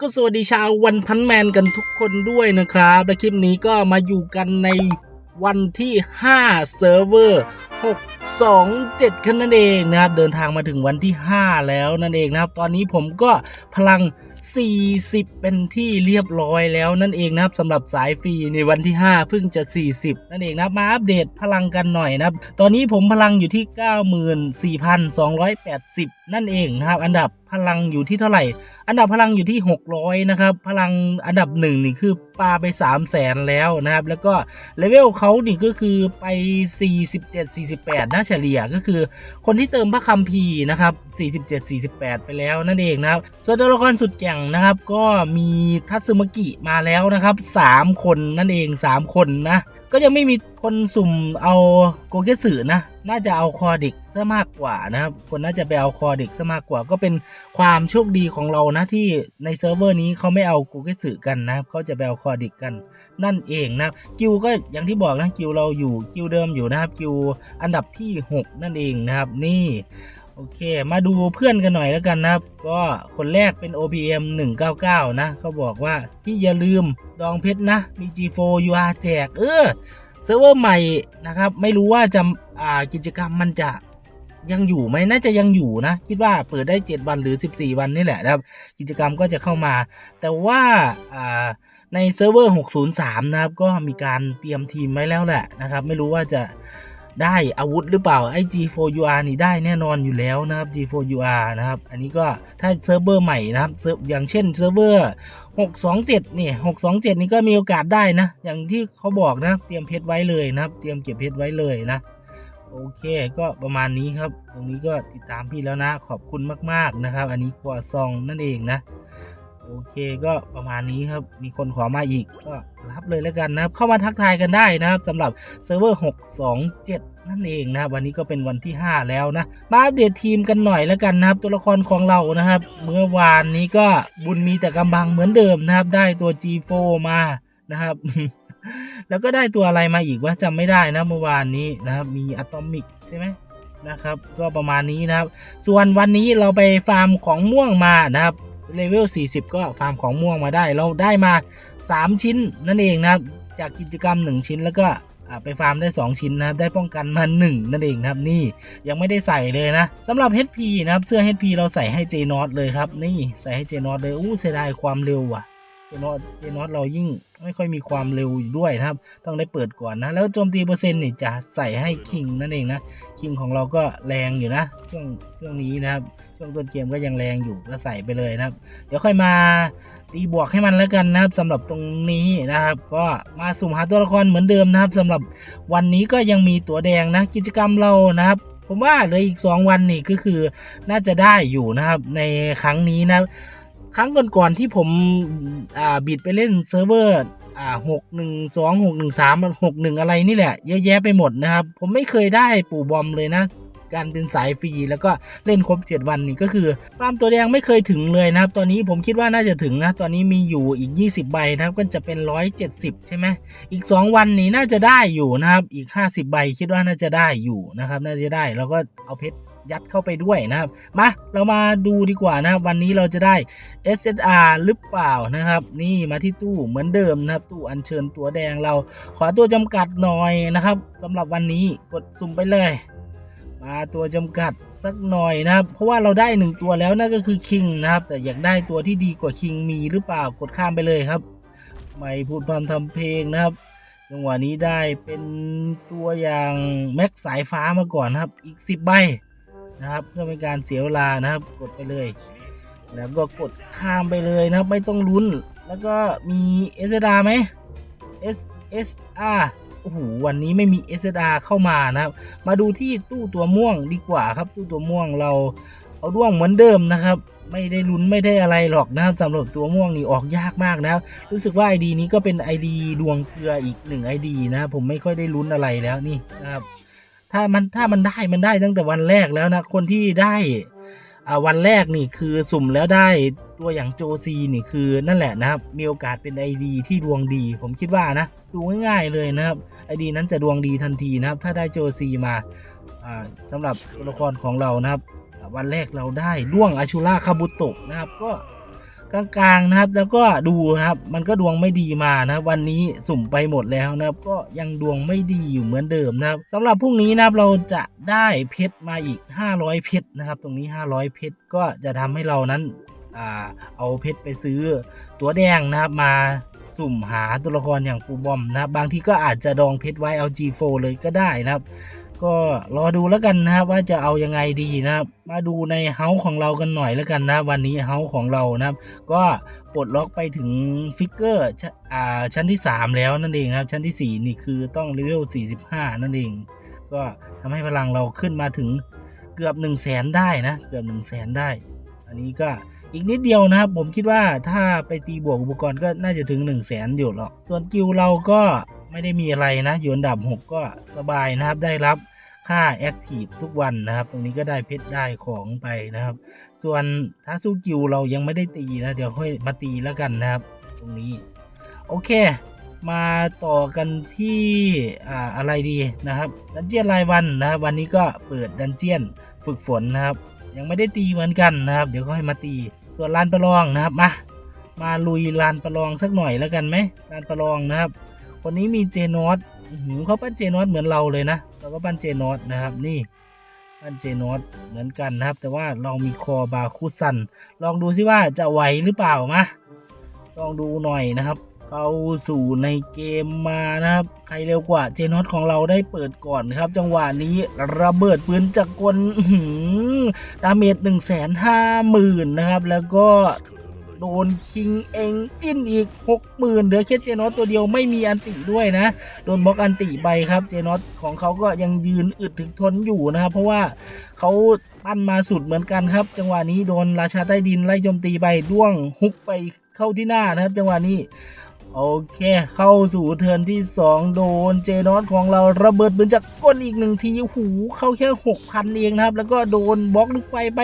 ก็สวัสดีชาววันพันแมนกันทุกคนด้วยนะครับ และคลิปนี้ก็มาอยู่กันในวันที่ 5 เซิร์ฟเวอร์ 627กันนั่นเองนะครับ เดินทางมาถึงวันที่ 5 แล้วนั่นเองนะครับ ตอนนี้ผมก็พลัง 40 เป็นที่เรียบร้อยแล้วนั่นเองนะครับสำหรับสายฟรีในวันที่ 5 เพิ่งจะ 40 นั่นเองนะมาอัปเดตพลังกันหน่อยนะครับ ตอนนี้ผมพลังอยู่ที่ 94,280 นั่นเองนะครับ อันดับพลังอยู่ที่เท่าไหร่ อันดับพลังอยู่ที่ 600 นะครับ พลังอันดับหนึ่งนี่คือปาไป 3 0 0แสนแล้วนะครับ แล้วก็เลเวลเขานี่ก็คือไป 47 48น่าเฉลี่ยก็คือ คนที่เติมพระคัมภีร์นะครับ 47 48 ไปแล้วนั่นเองนะครับ ส่วนตัวละครสุดแก่งนะครับ ก็มีทัตสึมกิมาแล้วนะครับ 3 คนนั่นเอง 3 คนนะ ก็ยังไม่มีคนสุ่มเอาโกเกสึนะ น่าจะเอาคอเด็กซะมากกว่านะครับ คนน่าจะไปเอาคอเด็กซะมากกว่า ก็เป็นความโชคดีของเรานะที่ในเซิร์ฟเวอร์นี้เขาไม่เอาโกเกสึกันนะครับเขาจะไปเอาคอเด็กกันนั่นเองนะครับกิวก็อย่างที่บอกนะกิวเราอยู่กิวเดิมอยู่นะครับกิวอันดับที่ 6 นั่นเองนะครับนี่ โอเค มาดูเพื่อนกันหน่อยแล้วกันนะครับ ก็คนแรกเป็น OPM 199 นะ เขาบอกว่าพี่อย่าลืมดองเพชรนะ มี G4 UR แจก เออเซิร์ฟเวอร์ใหม่นะครับ ไม่รู้ว่าจะอ่ากิจกรรมมันจะยังอยู่ไหมน่าจะยังอยู่นะ คิดว่าเปิดได้ 7 วันหรือ 14 วันนี่แหละนะครับ กิจกรรมก็จะเข้ามา แต่ว่าอ่าในเซิร์ฟเวอร์ 603 นะครับ ก็มีการเตรียมทีมไว้แล้วแหละนะครับ ไม่รู้ว่าจะ ได้อาวุธหรือเปล่าไอ้ G4UR นี่ได้แน่นอนอยู่แล้วนะครับ G4UR นะครับ อันนี้ก็ถ้าเซิร์ฟเวอร์ใหม่นะครับเซิร์ฟอย่างเช่นเซิร์ฟเวอร์627นี่627 นี่ก็มีโอกาสได้นะ อย่างที่เขาบอกนะเตรียมเพชรไว้เลยนะครับ เตรียมเก็บเพชรไว้เลยนะโอเคก็ประมาณนี้ครับ ตรงนี้ก็ติดตามพี่แล้วนะ ขอบคุณมาก ๆ นะครับ อันนี้ครัวซองนั่นเองนะ โอเคก็ประมาณนี้ครับ มีคนขอมาอีกก็รับเลยแล้วกันนะครับ เข้ามาทักทายกันได้นะครับสำหรับเซิร์ฟเวอร์ 627 นั่นเองนะครับ วันนี้ก็เป็นวันที่ 5 แล้วนะ มาอัปเดตทีมกันหน่อยแล้วกันนะครับ ตัวละครของเรานะครับ เมื่อวานนี้ก็บุญมีแต่กำบังเหมือนเดิมนะครับ ได้ตัว G4 มานะครับแล้วก็ได้ตัวอะไรมาอีกว่าจำไม่ได้นะเมื่อวานนี้นะครับมีอะตอมิกใช่ไหมนะครับ ก็ประมาณนี้นะครับ ส่วนวันนี้เราไปฟาร์มของม่วงมานะครับ เลเวล 40 ก็ฟาร์มของม่วงมาได้ เราได้มา 3 ชิ้นนั่นเองนะครับ จากกิจกรรม 1 ชิ้นแล้วก็ไปฟาร์มได้ 2 ชิ้นนะครับ ได้ป้องกันมา 1 นั่นเองนะครับ นี่ยังไม่ได้ใส่เลยนะสำหรับ HP นะครับ เสื้อ HP เราใส่ให้เจนอตเลยครับ นี่ใส่ให้เจนอตเลยอู้เสียดายความเร็วว่ะ นอตเจนอตเรายิ่งไม่ค่อยมีความเร็วอยู่ด้วยนะครับ ต้องได้เปิดก่อนนะ แล้วโจมตีเปอร์เซ็นต์นี่จะใส่ให้คิงนั่นเองนะ คิงของเราก็แรงอยู่นะ ช่วงช่วงนี้นะครับ ช่วงต้นเกมก็ยังแรงอยู่ก็ใส่ไปเลยนะครับ เดี๋ยวค่อยมาตีบวกให้มันแล้วกันนะครับสำหรับตรงนี้นะครับ ก็มาสุ่มหาตัวละครเหมือนเดิมนะครับสำหรับวันนี้ก็ยังมีตัวแดงนะ กิจกรรมเรานะครับผมว่าเหลยอีก 2 วันนี่ก็คือน่าจะได้อยู่นะครับในครั้งนี้นะ ครั้งก่อนๆที่ผมอ่าบิดไปเล่นเซิร์ฟเวอร์อ่าหกหนึ่งสองหกหนึ่งสามหกหนึ่งอะไรนี่แหละ เยอะแยะไปหมดนะครับ ผมไม่เคยได้ปู่บอมเลยนะ การเป็นสายฟรีแล้วก็เล่นครบ7วันนี่ก็คือฟาร์มตัวแดงไม่เคยถึงเลยนะครับ ตอนนี้ผมคิดว่าน่าจะถึงนะ ตอนนี้มีอยู่อีก 20 ใบนะครับ ก็จะเป็น 170 ใช่ไหมอีก 2 วันนี้น่าจะได้อยู่นะครับ อีก 50 ใบคิดว่าน่าจะได้อยู่นะครับ น่าจะได้แล้วก็เอาเพชร ยัดเข้าไปด้วยนะครับ มาเรามาดูดีกว่านะครับ วันนี้เราจะได้ SSR หรือเปล่านะครับ นี่มาที่ตู้เหมือนเดิมนะครับ ตู้อัญเชิญตัวแดงเรา ขอตัวจำกัดหน่อยนะครับสำหรับวันนี้กดสุ่มไปเลย มาตัวจำกัดสักหน่อยนะครับ เพราะว่าเราได้หนึ่งตัวแล้วนั่นก็คือคิงนะครับ แต่อยากได้ตัวที่ดีกว่าคิงมีหรือเปล่ากดข้ามไปเลยครับ ไม่พูดพร่ำทำเพลงนะครับจังหวะนี้ได้เป็นตัวอย่างแม็กสายฟ้ามาก่อนนะครับ อีก 10 ใบ นะครับเพื่อเป็นการเสียเวลานะครับ กดไปเลย แล้วก็กดข้ามไปเลยนะครับไม่ต้องลุ้น แล้วก็มี s อ r ไหม S S R โอ้โหวันนี้ไม่มี S R เข้ามานะครับ มาดูที่ตู้ตัวม่วงดีกว่าครับตู้ตัวม่วงเราเอาด้วงเหมือนเดิมนะครับไม่ได้ลุ้นไม่ได้อะไรหรอกนะครับสำหรับตัวม่วงนี่ออกยากมากนะครับ รู้สึกว่า ID นี้ก็เป็น ID ดวงเกลืออีกหนึ่ง ID นะครับผมไม่ค่อยได้ลุ้นอะไรแล้วนี่นะครับ ถ้ามันถ้ามันได้มันได้ตั้งแต่วันแรกแล้วนะ คนที่ได้วันแรกนี่คือสุ่มแล้วได้ตัวอย่างโจซีนี่คือนั่นแหละนะครับ มีโอกาสเป็น ID ที่ดวงดี ผมคิดว่านะ ดูง่ายๆเลยนะครับ ID นั้นจะดวงดีทันทีนะครับ ถ้าได้โจซีมาอ่าสำหรับตัวละครของเรานะครับ วันแรกเราได้ด้วงอาชูราคาบุโตะนะครับก็ กลางๆนะครับ แล้วก็ดูนะครับ มันก็ดวงไม่ดีมานะวันนี้สุ่มไปหมดแล้วนะครับ ก็ยังดวงไม่ดีอยู่เหมือนเดิมนะครับสำหรับพรุ่งนี้นะครับเราจะได้เพชรมาอีก 500 เพชรนะครับ ตรงนี้ 500 เพชรก็จะทำให้เรานั้นอเอาเพชรไปซื้อตัวแดงนะครับมาสุ่มหาตัวละครอย่างปูบอมนะครับ บางทีก็อาจจะดองเพชรไว้เอา G4 เลยก็ได้นะครับ ก็รอดูแล้วกันนะครับว่าจะเอายังไงดีนะครับ มาดูในเฮาของเรากันหน่อยแล้วกันนะวันนี้เฮาของเรานะครับ ก็ปลดล็อกไปถึงฟิกเกอร์ชอ่าชั้นที่ 3 แล้วนั่นเองครับ ชั้นที่ 4 นี่คือต้องเลเวล45 นั่นเอง ก็ทำให้พลังเราขึ้นมาถึงเกือบ 1 0 0 0 0แสนได้นะเกือบ 1 0 0 0 0แสนได้ อันนี้ก็อีกนิดเดียวนะครับ ผมคิดว่าถ้าไปตีบวกอุปกรณ์ก็น่าจะถึง 1 0 0 0 0แสนอยู่หรอกส่วนกิลเราก็ ไม่ได้มีอะไรนะ อยู่อันดับ 6 ก็สบายนะครับ ได้รับค่าแอคทีฟทุกวันนะครับ ตรงนี้ก็ได้เพชรได้ของไปนะครับ ส่วนถ้าสู้กิลเรายังไม่ได้ตีนะ เดี๋ยวค่อยมาตีแล้วกันนะครับ ตรงนี้ โอเค มาต่อกันที่อ่าอะไรดีนะครับ ดันเจียนรายวันนะครับ วันนี้ก็เปิดดันเจียนฝึกฝนนะครับ ยังไม่ได้ตีเหมือนกันนะครับ เดี๋ยวค่อยมาตี ส่วนลานประลองนะครับ มา มาลุยลานประลองสักหน่อยแล้วกันไหมลานประลองนะครับ คนนี้มีเจนอสอื้อหือเขาปั้นเจนอสเหมือนเราเลยนะเราก็ปั้นเจนอสนะครับนี่ปั้นเจนอสเหมือนกันนะครับ แต่ว่าเรามีคอบาคูซัน ลองดูซิว่าจะไหวหรือเปล่ามาลองดูหน่อยนะครับเข้าสู่ในเกมมานะครับ ใครเร็วกว่าเจนอสของเราได้เปิดก่อนครับ จังหวะนี้ระเบิดปืนจากกลอื้อหือดาเมจหนึ่งแสนห้าหมื่นนะครับ แล้วก็ โดนคิงเองจิ้นอีกหกหมื่นเหลือแค่เจนอตตัวเดียวไม่มีอันติด้วยนะ โดนบล็อกอันติไปครับเจนอตของเขาก็ยังยืนอึดถึงทนอยู่นะครับ เพราะว่าเขาปั้นมาสุดเหมือนกันครับ จังหวะนี้โดนราชาใต้ดินไล่โจมตีไปด้วงฮุกไปเข้าที่หน้านะครับ จังหวะนี้ โอเค เข้าสู่เทิร์นที่ 2 โดนเจนอสของเราระเบิดปืนจากก้นอีกหนึ่งทีหูเข้าแค่6,000 เองนะครับ แล้วก็โดนบล็อกลูกไฟไป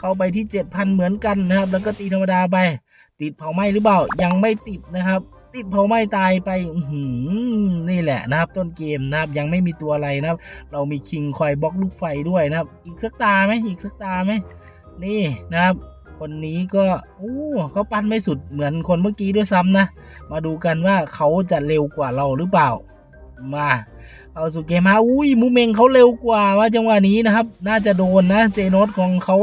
เข้าไปที่ 7,000 เหมือนกันนะครับ แล้วก็ตีธรรมดาไป ติดเผาไหม้หรือเปล่ายังไม่ติดนะครับ ติดเผาไหม้ตายไปหืนี่แหละนะครับ ต้นเกมนะครับยังไม่มีตัวอะไรนะครับ เรามีคิงคอยบล็อกลูกไฟด้วยนะครับ อีกสักตาไหมอีกสักตาไหมนี่นะครับ คนนี้ก็โอ้เขาปั้นไม่สุดเหมือนคนเมื่อกี้ด้วยซ้ำนะ มาดูกันว่าเขาจะเร็วกว่าเราหรือเปล่า มา เอาสุเกมมาอุ้ยมูเมงเขาเร็วกว่าว่าจังหวะนี้นะครับ น่าจะโดนนะเจโนตของเขา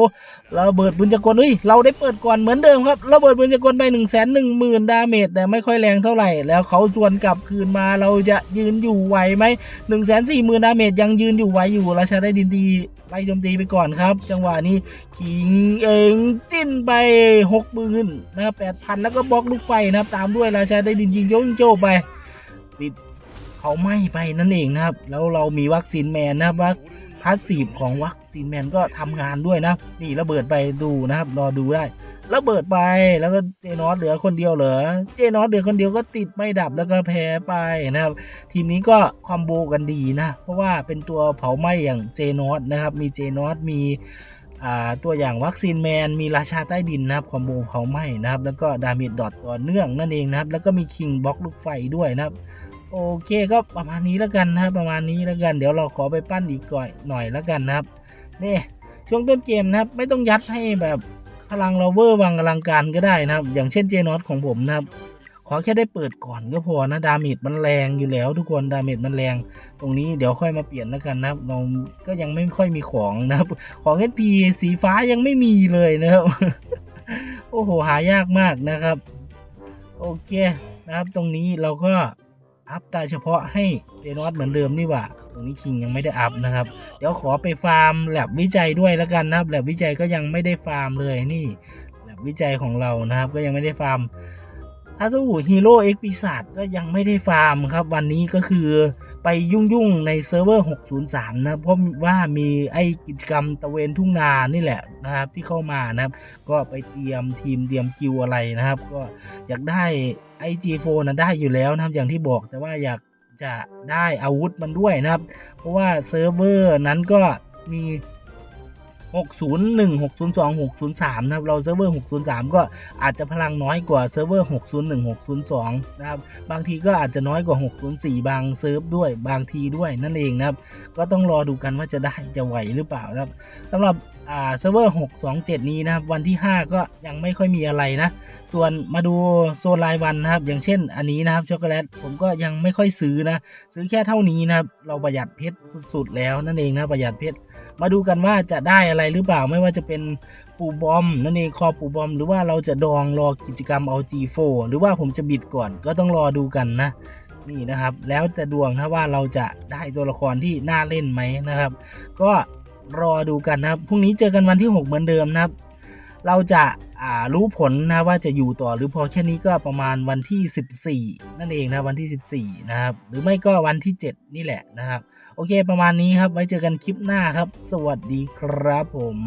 ระเบิดปืนจักรเฮ้ยเราได้เปิดก่อนเหมือนเดิมครับระเบิดปืนจักรไปหนึ่งแสนหนึ่งหมื่นดาเมจแต่ไม่ค่อยแรงเท่าไหร่ แล้วเขาชวนกลับคืนมาเราจะยืนอยู่ไหวไหมหนึ่งแสนสี่หมื่นดาเมจยังยืนอยู่ไหวอยู่ราชาได้ดินดีไล่โจมตีไปก่อนครับ จังหวะนี้ขิงเองจิ้นไปหกหมื่นนะครับแปดพันแล้วก็บล็อกลูกไฟนะครับตามด้วยราชาได้ดินยิงโยงโจไปติด เขาไหม้ไปนั่นเองนะครับ แล้วเรามีวัคซีนแมนนะครับว่าพาสซีฟของวัคซีนแมนก็ทำงานด้วยนะนี่ระเบิดไปดูนะครับ รอดูได้ระเบิดไปแล้วก็เจนอสเหลือคนเดียวเหรอเจนอสเหลือคนเดียวก็ติดไม่ดับแล้วก็แพ้ไปนะครับ ทีมนี้ก็คอมโบกันดีนะ เพราะว่าเป็นตัวเผาไหม้อย่างเจนอสนะครับ มีเจนอสมีตัวอย่างวัคซีนแมนมีราชาใต้ดินนะครับคอมโบเผาไหม้นะครับ แล้วก็ดาเมจดอทต่อเนื่องนั่นเองนะครับ แล้วก็มีคิงบล็อกลูกไฟด้วยนะครับ โอเคก็ประมาณนี้แล้วกันนะครับ ประมาณนี้แล้วกัน เดี๋ยวเราขอไปปั้นอีกก่อนหน่อยแล้วกันนะครับนี่ช่วงต้นเกมนะครับ ไม่ต้องยัดให้แบบพลังเราเวอร์วังอลังการก็ได้นะครับ อย่างเช่นเจนอสของผมนะครับ ขอแค่ได้เปิดก่อนก็พอนะดาเมจมันแรงอยู่แล้ว ทุกคนดาเมจมันแรง ตรงนี้เดี๋ยวค่อยมาเปลี่ยนแล้วกันนะครับเราก็ยังไม่ค่อยมีของนะครับ ของ HP สีฟ้ายังไม่มีเลยนะครับโอ้โหหายากมากนะครับ โอเคนะครับ ตรงนี้เราก็ อัพได้เฉพาะให้เดนอสเหมือนเดิมนี่ว่าตรงนี้คิงยังไม่ได้อัพนะครับ เดี๋ยวขอไปฟาร์มแลบวิจัยด้วยแล้วกันนะครับแลบวิจัยก็ยังไม่ได้ฟาร์มเลยนี่แลบวิจัยของเรานะครับ ก็ยังไม่ได้ฟาร์ม ถ้าสู้ฮีโร่เอ็กปีศาจก็ยังไม่ได้ฟาร์มครับวันนี้ก็คือไปยุ่งๆในเซิร์ฟเวอร์ 603 นะเพราะว่ามีไอกิจกรรมตะเวนทุ่งนานี่แหละนะครับที่เข้ามานะครับ ก็ไปเตรียมทีมเตรียมกิวอะไรนะครับ ก็อยากได้ไอจีโฟนะได้อยู่แล้วนะครับอย่างที่บอกแต่ว่าอยากจะได้อาวุธมันด้วยนะครับ เพราะว่าเซิร์ฟเวอร์นั้นก็มี 601 602 603 นะครับ เราเซิร์ฟเวอร์ 603 ก็อาจจะพลังน้อยกว่าเซิร์ฟเวอร์ 601 602 นะครับ บางทีก็อาจจะน้อยกว่า 604 บางเซิร์ฟด้วย บางทีด้วยนั่นเองนะครับ ก็ต้องรอดูกันว่าจะได้จะไหวหรือเปล่านะครับสำหรับเซิร์ฟเวอร์ 627 นี้นะครับ วันที่ 5 ก็ยังไม่ค่อยมีอะไรนะ ส่วนมาดูโซนรายวันนะครับ อย่างเช่นอันนี้นะครับช็อกโกแลตผมก็ยังไม่ค่อยซื้อนะ ซื้อแค่เท่านี้นะครับ เราประหยัดเพชรสุดๆแล้วนั่นเองนะประหยัดเพชร มาดูกันว่าจะได้อะไรหรือเปล่าไม่ว่าจะเป็นปูบอมนั่นเองคอปูบอม หรือว่าเราจะดองรอกิจกรรมเอา G4 หรือว่าผมจะบิดก่อนก็ต้องรอดูกันนะนี่นะครับแล้วแต่ดวงนะว่าเราจะได้ตัวละครที่น่าเล่นไหมนะครับ ก็รอดูกันนะครับพรุ่งนี้เจอกันวันที่ 6 เหมือนเดิมนะครับ เราจะารู้ผลนะว่าจะอยู่ต่อหรือพอแค่นี้ก็ประมาณวันที่ 14 นั่นเองนะวันที่ 14 นะครับ หรือไม่ก็วันที่ 7 นี่แหละนะครับ โอเค ประมาณนี้ครับ ไว้เจอกันคลิปหน้าครับ สวัสดีครับผม